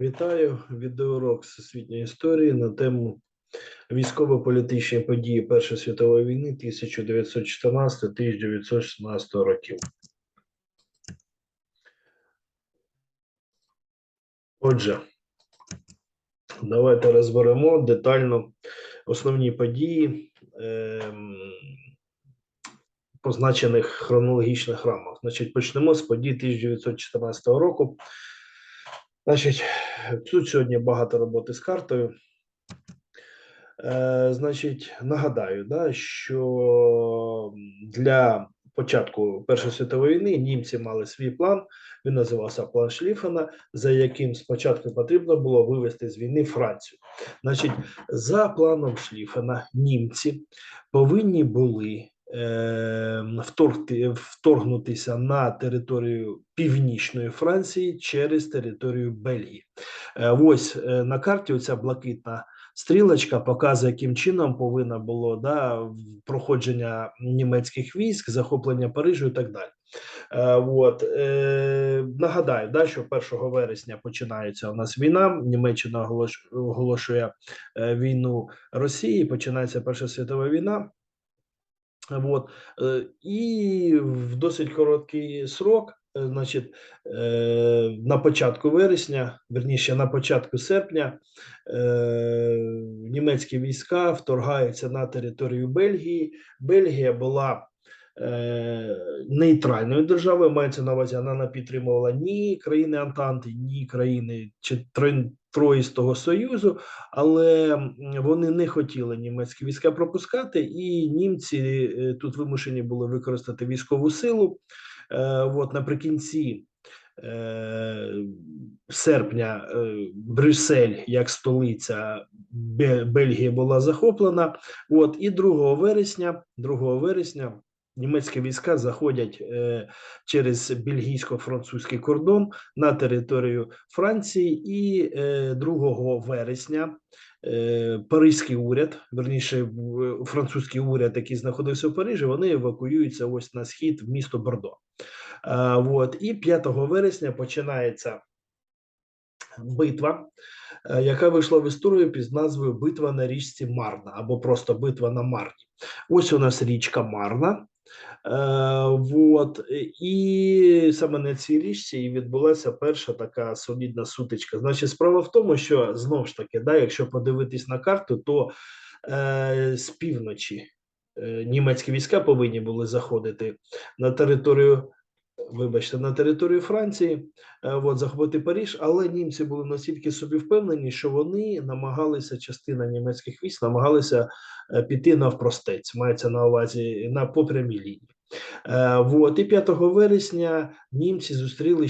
Вітаю відеоурок всесвітньої історії на тему військово-політичні події Першої світової війни 1914-1916 років. Отже, давайте розберемо детально основні події, ем, позначених хронологічних рамах. Значить, почнемо з подій 1914 року. Значить, тут сьогодні багато роботи з картою. Е, значить, нагадаю, да, що для початку Першої світової війни німці мали свій план. Він називався план Шліфена, за яким спочатку потрібно було вивести з війни Францію. Значить, за планом Шліфена німці повинні були вторгти, вторгнутися на територію північної Франції через територію Бельгії. Е, ось е, на карті оця блакитна стрілочка показує, яким чином повинно було да, проходження німецьких військ, захоплення Парижу і так далі. Е, от, е, нагадаю, да, що 1 вересня починається у нас війна. Німеччина оголош- оголошує війну Росії, починається Перша світова війна. Вот. І в досить короткий срок, е, значить, е, на початку вересня, верніше на початку серпня, німецькі війська вторгаються на територію Бельгії. Бельгія була нейтральною державою, мається на увазі, вона не підтримувала ні країни Антанти, ні країни чи Троїстого Союзу, але вони не хотіли німецькі війська пропускати, і німці е, тут вимушені були використати військову силу. Е, От наприкінці е, серпня Брюссель як столиця Бельгії була захоплена. От і 2 вересня, 2 вересня німецькі війська заходять е, через бельгійсько-французький кордон на територію Франції, і е, 2 вересня е, Паризький уряд, верніше французький уряд, який знаходився в Парижі, вони евакуюються ось на схід в місто Бордо. Е, от, і 5 вересня починається битва, е, яка вийшла в історію під назвою Битва на річці Марна або просто Битва на Марні. Ось у нас річка Марна. Е, вот, і саме на цій річці і відбулася перша така солідна сутичка. Значить, справа в тому, що знову ж таки, да, якщо подивитись на карту, то е, з півночі е, німецькі війська повинні були заходити на територію. Вибачте, на територію Франції, е, от, захопити Париж, але німці були настільки собі впевнені, що вони намагалися, частина німецьких військ намагалися е, піти навпростець, мається на увазі на по прямій лінії. Е, вот, і 5 вересня німці зустріли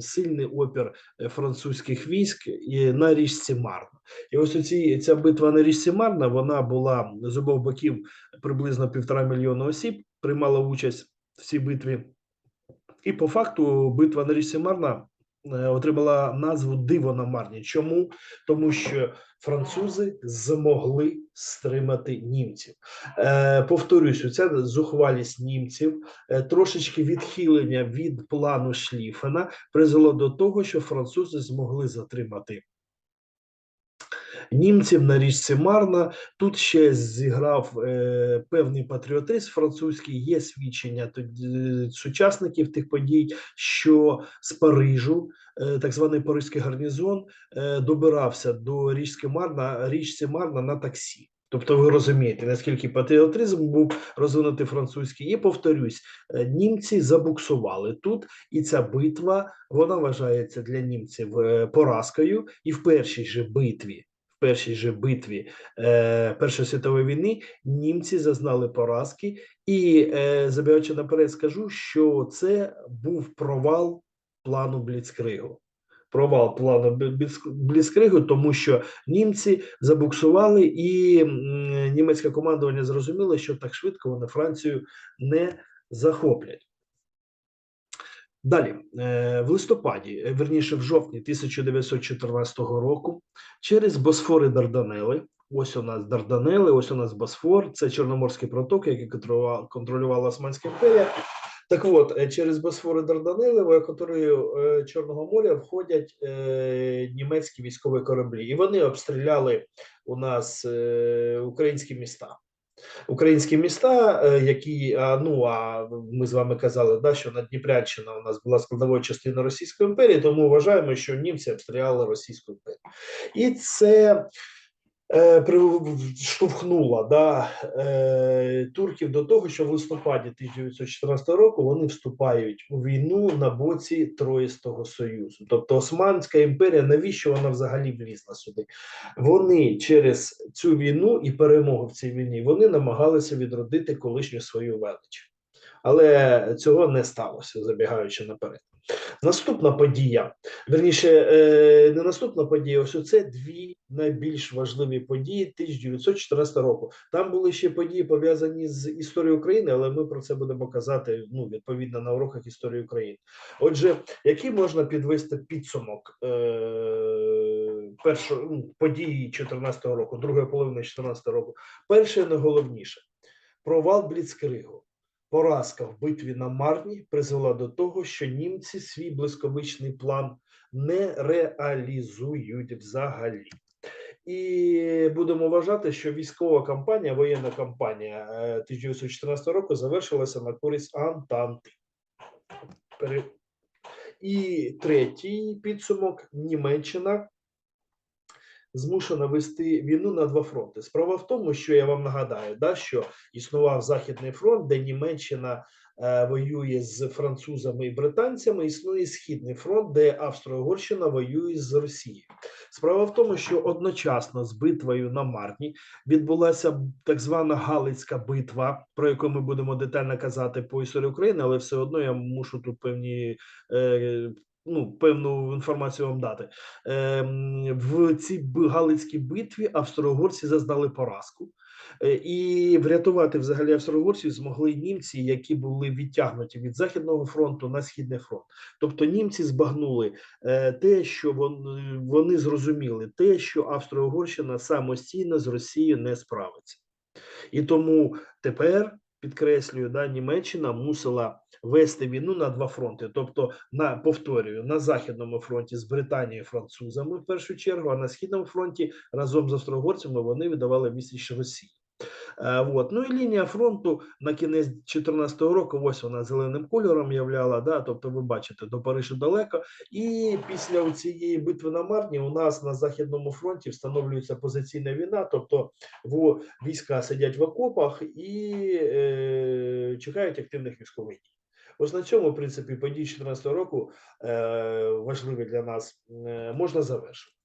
сильний опір французьких військ на річці Марна. І ось оці, ця битва на річці Марна вона була з обох боків приблизно півтора мільйона осіб, приймала участь в цій битві. І по факту битва на річці Марна е, отримала назву Диво на Марні. Чому? Тому що французи змогли стримати німців. Е, повторюсь, ця зухвалість німців, е, трошечки відхилення від плану Шліфена призвело до того, що французи змогли затримати. Німців на річці Марна тут ще зіграв е, певний патріотизм французький. Є свідчення тоді сучасників тих подій, що з Парижу, е, так званий Паризький гарнізон, е, добирався до річки Марна, річці Марна на таксі. Тобто, ви розумієте, наскільки патріотизм був розвинутий французький. І повторюсь, е, німці забуксували тут, і ця битва вона вважається для німців е, поразкою. І в першій же битві, в першій же битві е, Першої світової війни німці зазнали поразки. І е, забігаючи наперед, скажу, що це був провал плану Бліцкригу. Провал плану Бліцкригу, тому що німці забуксували, і німецьке командування зрозуміло, що так швидко вони Францію не захоплять. Далі, е, в листопаді, е, верніше в жовтні 1914 року, через Босфор і Дарданели, ось у нас Дарданели, ось у нас Босфор, це Чорноморський проток, який контролювала, Османська імперія. Так от, е, через Босфор і Дарданели, в акваторію Чорного моря входять німецькі військові кораблі, і вони обстріляли у нас українські міста. Українські міста, е, які ну а ми з вами казали, да, що Надніпрянщина у нас була складовою частиною Російської імперії, тому вважаємо, що німці обстріляли Російську імперію, і це е, штовхнуло да, е, турків до того, що в листопаді 1914 року вони вступають у війну на боці Троїстого Союзу. Тобто Османська імперія, навіщо вона взагалі влізла сюди? Вони через цю війну і перемогу в цій війні вони намагалися відродити колишню свою велич. Але цього не сталося, забігаючи наперед. Наступна подія, верніше, е, не наступна подія, ось це дві найбільш важливі події 1914 року. Там були ще події пов'язані з історією України, але ми про це будемо казати ну, відповідно на уроках історії України. Отже, який можна підвести підсумок е, першої ну, події 2014 року, другої половини 2014 року? Перше, найголовніше, провал Бліцкригу. Поразка в битві на Марні призвела до того, що німці свій блискавичний план не реалізують взагалі. І будемо вважати, що військова кампанія, воєнна кампанія е, 1914 року завершилася на користь Антанти. І третій підсумок Німеччина змушена вести війну на два фронти. Справа в тому, що я вам нагадаю, да, що існував Західний фронт, де Німеччина е, воює з французами і британцями. Існує Східний фронт, де Австро-Угорщина воює з Росією. Справа в тому, що одночасно з битвою на Марні відбулася так звана Галицька битва, про яку ми будемо детально казати по історії України, але все одно я мушу тут певні. Е, Ну, певну інформацію вам дати. Ем, в цій Галицькій битві австро-угорці зазнали поразку. Е, І врятувати взагалі австро-угорців змогли німці, які були відтягнуті від Західного фронту на Східний фронт. Тобто німці збагнули е, те, що вони, вони зрозуміли, те, що Австро-Угорщина самостійно з Росією не справиться. І тому тепер підкреслюю, да, Німеччина мусила вести війну на два фронти. Тобто, на повторюю, на західному фронті з Британією французами в першу чергу, а на східному фронті разом з австро-угорцями вони видавали місяць Росії. Е, вот. Ну і лінія фронту на кінець 2014 року, ось вона зеленим кольором являла. Да? Тобто, ви бачите, до Парижа далеко. І після цієї битви на Марні у нас на західному фронті встановлюється позиційна війна, тобто війська сидять в окопах і е, чекають активних військових дій. Ось на цьому, в принципі, події 2014 року е, важливі для нас е, можна завершити.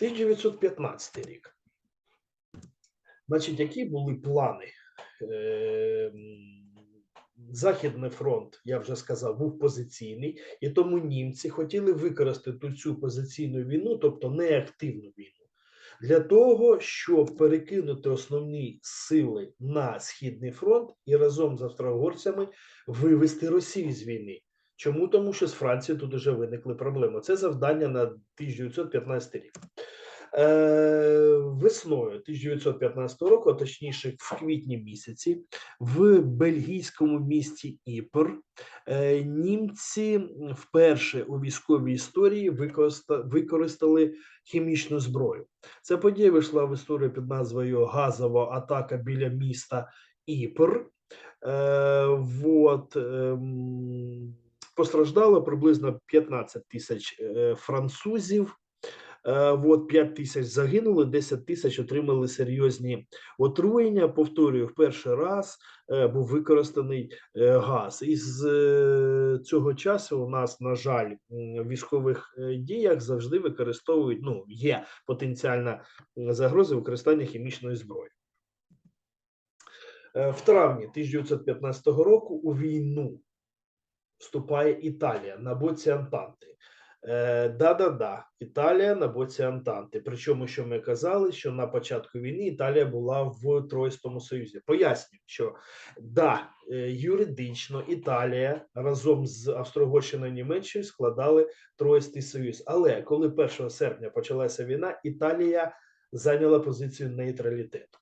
1915 рік. Значить, які були плани? Е, Західний фронт, я вже сказав, був позиційний, і тому німці хотіли використати цю позиційну війну, тобто неактивну війну, для того, щоб перекинути основні сили на східний фронт і разом з австро-угорцями вивести Росію з війни. Чому? Тому що з Францією тут вже виникли проблеми. Це завдання на 1915 рік. Е, весною 1915 року, а точніше в квітні місяці, в бельгійському місті Іпр е, німці вперше у військовій історії використали хімічну зброю. Ця подія вийшла в історію під назвою Газова атака біля міста Іпр. Е, вот, ем, постраждало приблизно 15 тисяч французів. Е, От 5 тисяч загинули, 10 тисяч отримали серйозні отруєння. Повторюю, в перший раз е, був використаний е, газ. І з цього часу у нас, на жаль, в військових діях завжди використовують. Ну, є потенціальна загроза використання хімічної зброї. В травні 1915 року у війну вступає Італія на боці Антанти. Е, Да-да-да, Італія на боці Антанти. Причому, що ми казали, що на початку війни Італія була в Тройському Союзі. Пояснюю, що да, е, юридично Італія разом з Австро-Угорщиною Німеччиною складали Тройський Союз. Але коли 1 серпня почалася війна, Італія зайняла позицію нейтралітету.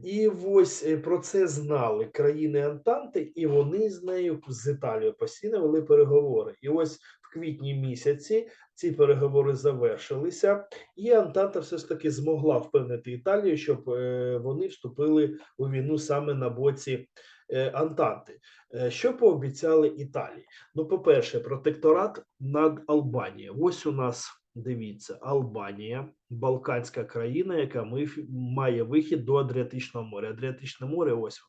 І ось е, про це знали країни Антанти, і вони з нею з Італією постійно вели переговори. І ось квітні місяці ці переговори завершилися, і Антанта все ж таки змогла впевнити Італію, щоб е, вони вступили у війну саме на боці е, Антанти. Е, Що пообіцяли Італії? Ну, по-перше, протекторат над Албанією. Ось у нас дивіться, Албанія, Балканська країна, яка має вихід до Адріатичного моря. Адріатичне море, ось.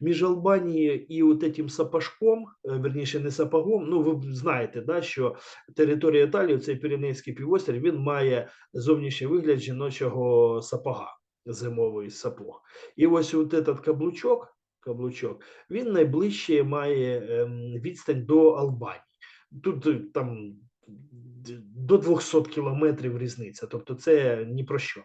Між Албанією і от этим сапожком, е, верніше, не сапогом. Ну, ви знаєте, да, що територія Італії, цей Піренейський півострів, він має зовнішній вигляд жіночого сапога, зимовий сапог. І ось от этот каблучок, каблучок, він найближче має ем, відстань до Албанії. Тут е, там до 200 кілометрів різниця, тобто це ні про що.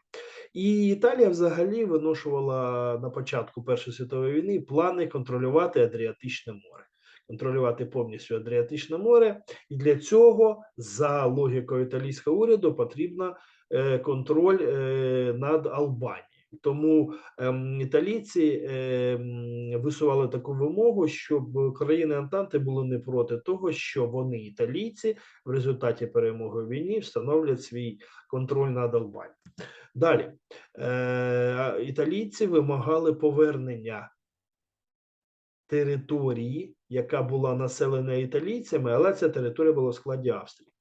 І Італія взагалі виношувала на початку Першої світової війни плани контролювати Адріатичне море. Контролювати повністю Адріатичне море, і для цього, за логікою італійського уряду, потрібна е, контроль е, над Албанією. Тому ем, італійці ем, висували таку вимогу, щоб країни Антанти були не проти того, що вони, італійці, в результаті перемоги в війні встановлять свій контроль над Албанією. Далі е, італійці вимагали повернення території, яка була населена італійцями, але ця територія була в складі Австрії.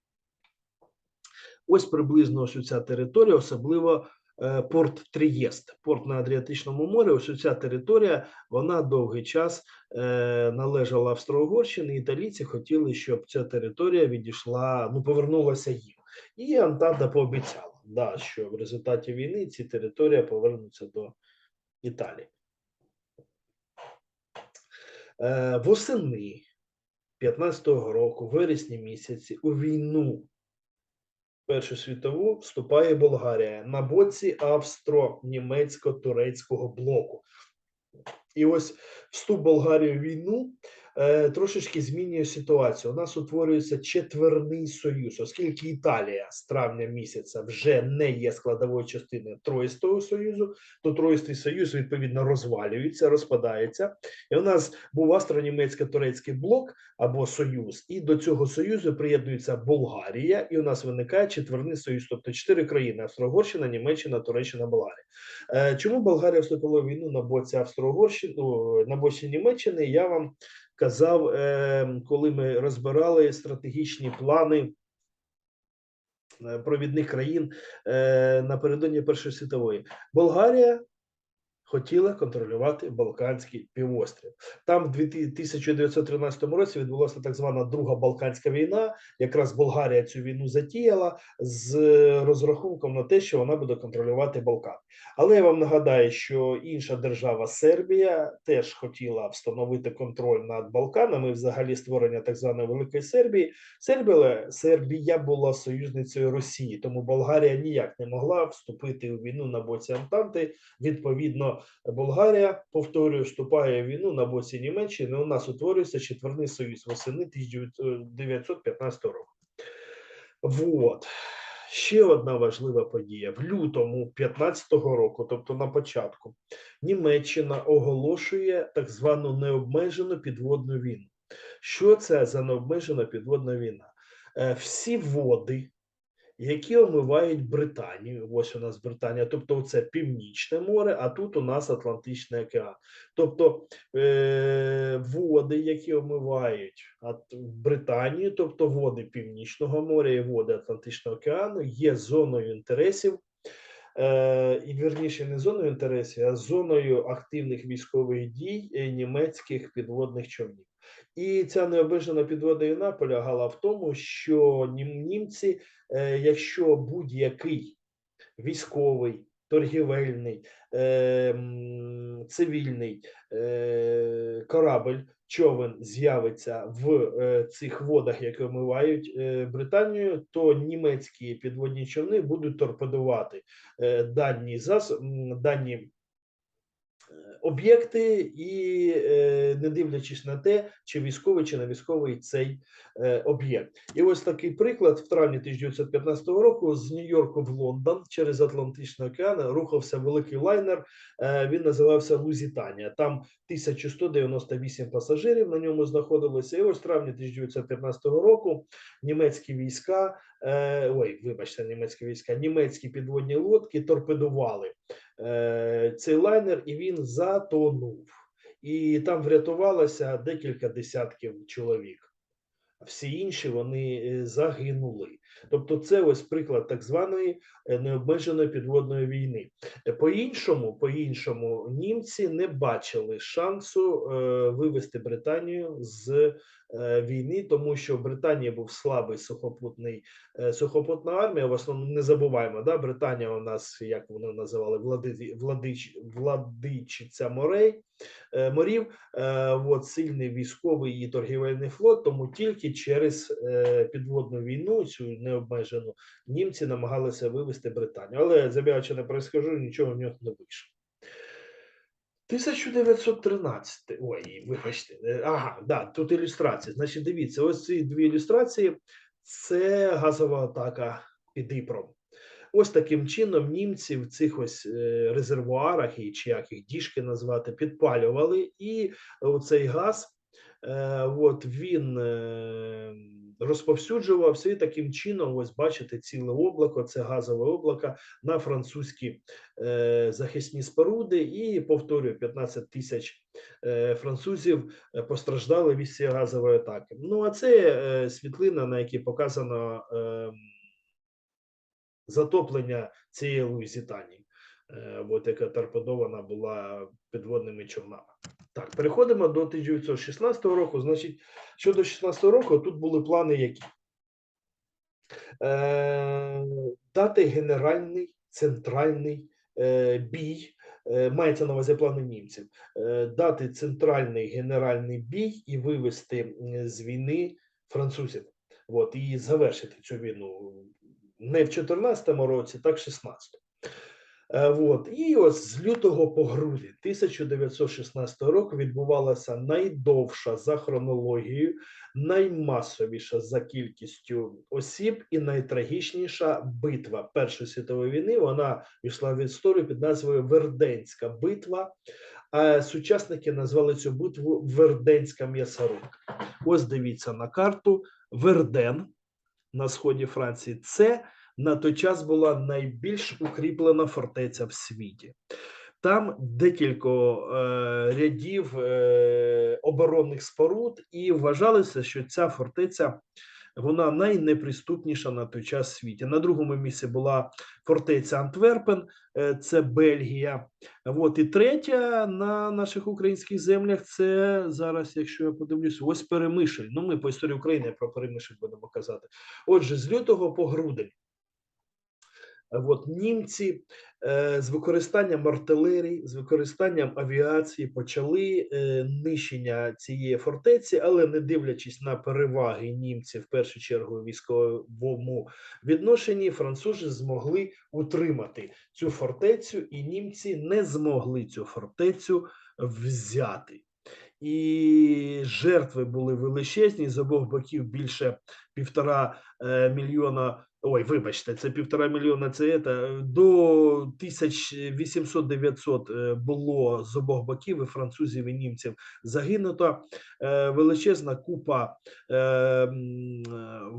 Ось приблизно ось ця територія, особливо порт Трієст, порт на Адріатичному морі. Ось ця територія, вона довгий час е, належала Австро-Угорщині. Італійці хотіли, щоб ця територія відійшла, ну повернулася їм. І Антанта пообіцяла, да, що в результаті війни ці території повернуться до Італії. Е, восени 15-го року, вересні місяці, у війну Першу світову вступає Болгарія на боці австро-німецько-турецького блоку. І ось вступ Болгарії в війну трошечки змінює ситуацію. У нас утворюється четверний союз, оскільки Італія з травня місяця вже не є складовою частиною Троїстого союзу, то Троїстий союз відповідно розвалюється, розпадається. І у нас був австро-німецько-турецький блок або союз, і до цього союзу приєднується Болгарія, і у нас виникає четверний союз, тобто чотири країни: Австро-Угорщина, Німеччина, Туреччина, Болгарія. Е, Чому Болгарія вступила війну на боці Австро-Угорщини, ну, на боці Німеччини? Я вам казав, е, коли ми розбирали стратегічні плани е, провідних країн е, напередодні Першої світової. Болгарія хотіла контролювати Балканський півострів. Там в 1913 році відбулася так звана Друга Балканська війна. Якраз Болгарія цю війну затіяла з розрахунком на те, що вона буде контролювати Балкан. Але я вам нагадаю, що інша держава Сербія теж хотіла встановити контроль над Балканами, взагалі створення так званої Великої Сербії. Сербія, Сербія була союзницею Росії, тому Болгарія ніяк не могла вступити у війну на боці Антанти. Відповідно, Болгарія, повторюю, вступає в війну на боці Німеччини. У нас утворюється четверний союз восени 1915 року. Вот. Ще одна важлива подія. В лютому 15-го року, тобто на початку, Німеччина оголошує так звану необмежену підводну війну. Що це за необмежена підводна війна? Е, Всі води, які омивають Британію, ось у нас Британія, тобто це Північне море, а тут у нас Атлантичний океан. Тобто е, води, які омивають Британію, тобто води Північного моря і води Атлантичного океану, є зоною інтересів. Е, і вірніше не зоною інтересів, а зоною активних військових дій е, німецьких підводних човнів. І ця необмежена підводна війна полягала в тому, що німці, е, якщо будь-який військовий, торгівельний, цивільний корабль, човен з'явиться в е, цих водах, які омивають е, Британію, то німецькі підводні човни будуть торпедувати е, дані зас, дані об'єкти, і е, не дивлячись на те, чи військовий, чи не військовий цей е, об'єкт. І ось такий приклад в травні 1915 року з Нью-Йорку в Лондон через Атлантичний океан рухався великий лайнер. е, Він називався Лузітанія. Там 1198 пасажирів на ньому знаходилося. І ось в травні 1915 року німецькі війська, ой, вибачте, німецькі війська, німецькі підводні лодки торпедували цей лайнер, і він затонув. І там врятувалося декілька десятків чоловік. Всі інші вони е, загинули. Тобто, це ось приклад так званої е, необмеженої підводної війни. Е, По-іншому, по-іншому, німці не бачили шансу е, вивести Британію з війни, тому що в Британії був слабий сухопутний сухопутна армія. В основному не забуваємо, да, Британія у нас, як вони називали, влади, владич, владичиця морей, морів. От, сильний військовий і торгівельний флот, тому тільки через підводну війну, цю необмежену, німці намагалися вивести Британію. Але забігаючи не перескажу, нічого в нього не вийшло. 1913, ой, вибачте, ага, да, тут ілюстрації. Значить, дивіться, ось ці дві ілюстрації це газова атака під Дніпром. Ось таким чином німці в цих ось е, резервуарах, і чи як їх діжки назвати, підпалювали, і оцей газ, е, от він е, розповсюджувався, і таким чином, ось бачите, ціле облако, це газове облако на французькі е, захисні споруди, і повторюю, 15 тисяч е, французів е, постраждали від цієї газової атаки. Ну а це е, світлина, на якій показано. Е, затоплення цієї Луїзітанії, е, от яка торпедована була підводними човнами. Так, переходимо до 1916 року. Значить, щодо 16 року, тут були плани які? Е, дати генеральний центральний е, бій. е, Мається на увазі плани німців, е, дати центральний генеральний бій і вивести з війни французів. От, і завершити цю війну не в 14-му році, так в 16-му. Е, От. І ось з лютого по грудень 1916 року відбувалася найдовша за хронологією, наймасовіша за кількістю осіб і найтрагічніша битва Першої світової війни. Вона йшла в історію під назвою Верденська битва. А сучасники назвали цю битву Верденська м'ясорубка. Ось дивіться на карту Верден на сході Франції. Це на той час була найбільш укріплена фортеця в світі. Там декілька е, рядів е, оборонних споруд, і вважалося, що ця фортеця вона найнеприступніша на той час в світі. На другому місці була фортеця Антверпен, е, це Бельгія. От і третя на наших українських землях це зараз, якщо я подивлюсь, ось Перемишль. Ну, ми по історії України про Перемишль будемо казати. Отже, з лютого по грудень. От німці е, з використанням артилерії, з використанням авіації почали е, нищення цієї фортеці, але не дивлячись на переваги німців, в першу чергу у військовому відношенні, французи змогли утримати цю фортецю, і німці не змогли цю фортецю взяти. І жертви були величезні з обох боків більше півтора е, мільйона. Ой, вибачте, це півтора мільйона. Це це, до 1800-900 е, було з обох боків і французів і німців загинуто. Е, величезна купа е,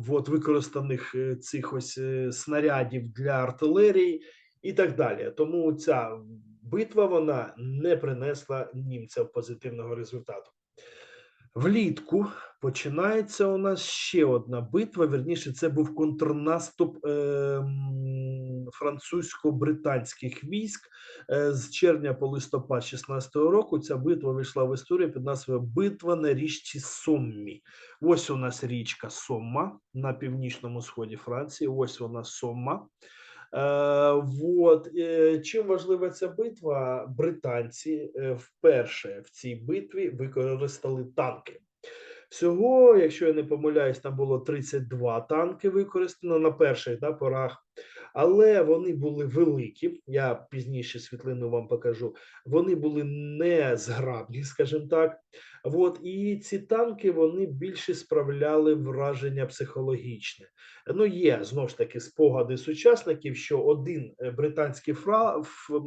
от, використаних цих ось снарядів для артилерії і так далі. Тому ця битва вона не принесла німцям позитивного результату. Влітку починається у нас ще одна битва. Вірніше, це був контрнаступ е, французько-британських військ е, з червня по листопад 16-го року. Ця битва вийшла в історію під назвою Битва на річці Соммі. Ось у нас річка Сомма на північному сході Франції. Ось вона Сомма. Е, вот. е, Чим важлива ця битва? Британці е, вперше в цій битві використали танки. Всього, якщо я не помиляюсь, там було 32 танки використано на перших да, порах. Але вони були великі. Я пізніше світлину вам покажу. Вони були не зграбні, скажімо так. От, і ці танки вони більше справляли враження психологічне. Ну, є знову ж таки спогади сучасників, що один е, британський фра,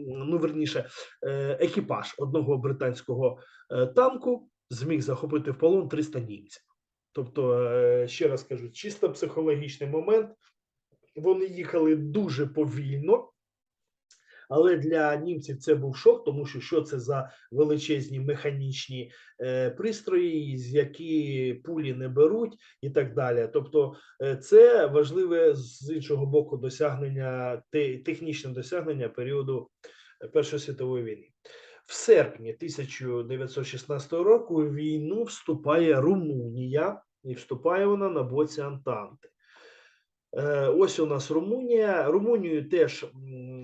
ну верніше, е, екіпаж одного британського е, танку зміг захопити в полон 300 німців. Тобто, ще раз кажу, чисто психологічний момент. Вони їхали дуже повільно, але для німців це був шок, тому що що це за величезні механічні е, пристрої, з які пулі не беруть, і так далі. Тобто, е, це важливе з іншого боку досягнення те, технічне досягнення періоду Першої світової війни. В серпні 1916 року в війну вступає Румунія, і вступає вона на боці Антанти. Е, Ось у нас Румунія. Румунію теж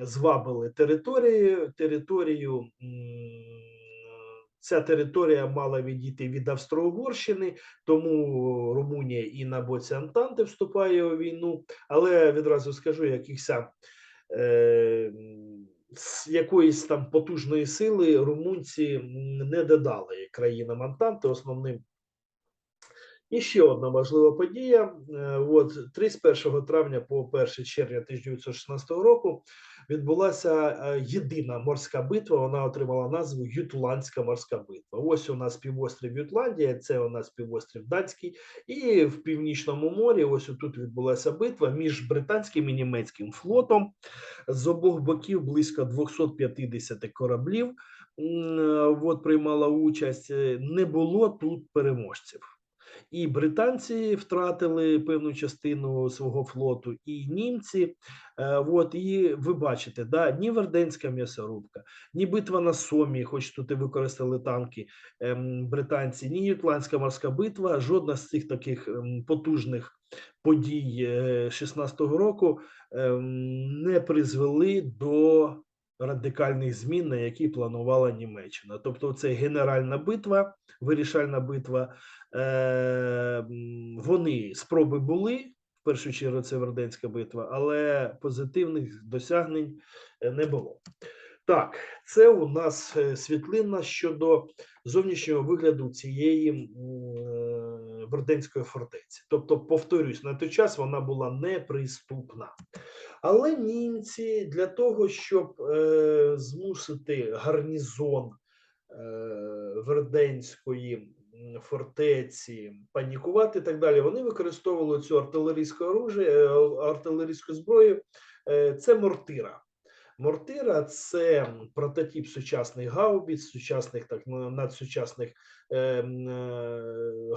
звабили територію. Територію ця територія мала відійти від Австро-Угорщини, тому Румунія і на боці Антанти вступає у війну. Але відразу скажу, якихось е, з якоїсь там потужної сили румунці не додали країнам Антанти основним. І ще одна важлива подія. Е, От 31 травня по 1 червня 1916 року відбулася е, єдина морська битва. Вона отримала назву Ютландська морська битва. Ось у нас півострів Ютландія, це у нас півострів Данський, і в північному морі. Ось тут відбулася битва між британським і німецьким флотом. З обох боків близько 250 кораблів. е, От приймала участь. Не було тут переможців. І британці втратили певну частину свого флоту, і німці. Е, от, і ви бачите, да, ні Верденська м'ясорубка, ні битва на Сомі, хоч тут і використали танки ем, британці, ні Ютландська морська битва, жодна з цих таких ем, потужних подій е, 16-го року ем, не призвели до радикальних змін, на які планувала Німеччина. Тобто, це генеральна битва, вирішальна битва. Е, вони спроби були. В першу чергу це Верденська битва, але позитивних досягнень е, не було. Так, це у нас е, світлина щодо зовнішнього вигляду цієї Верденської фортеці. Тобто, повторюсь, на той час вона була неприступна. Але німці для того, щоб е, змусити гарнізон е, Верденської фортеці панікувати і так далі, вони використовували цю артилерійську оружие, е, артилерійську зброю. Е, це мортира. Мортира це прототип сучасних гаубіць, сучасних так надсучасних е, е,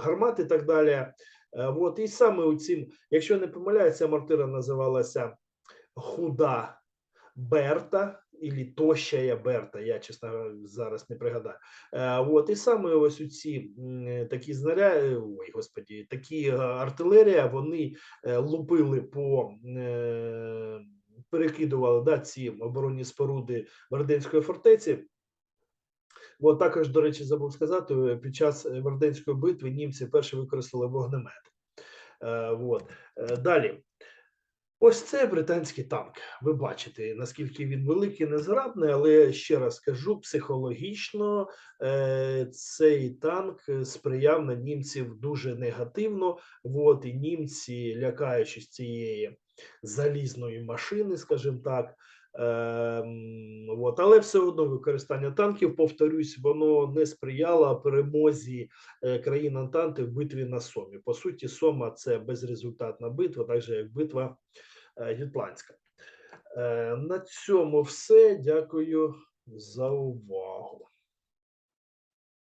гармат і так далі. Е, От і саме у цим, якщо не помиляюся, мортира називалася худа Берта і тощая Берта. Я чесно зараз не пригадаю. Е, От і саме ось у ці такі знаряди, ой, господі, такі е, артилерія, вони е, лупили по. Перекидували да, ці оборонні споруди Верденської фортеці. От також, до речі, забув сказати, під час Верденської битви німці перші використали вогнемет. Е, от. Далі. Ось це британський танк. Ви бачите, наскільки він великий, незграбний, але ще раз кажу, психологічно е, цей танк сприяв на німців дуже негативно. От, і німці, лякаючись цієї залізної машини, скажімо так. Ем, от, але все одно використання танків, повторюсь, воно не сприяло перемозі е, країн Антанти в битві на Сомі. По суті, Сома це безрезультатна битва, так же як битва Гітландська. Е, на цьому все. Дякую за увагу.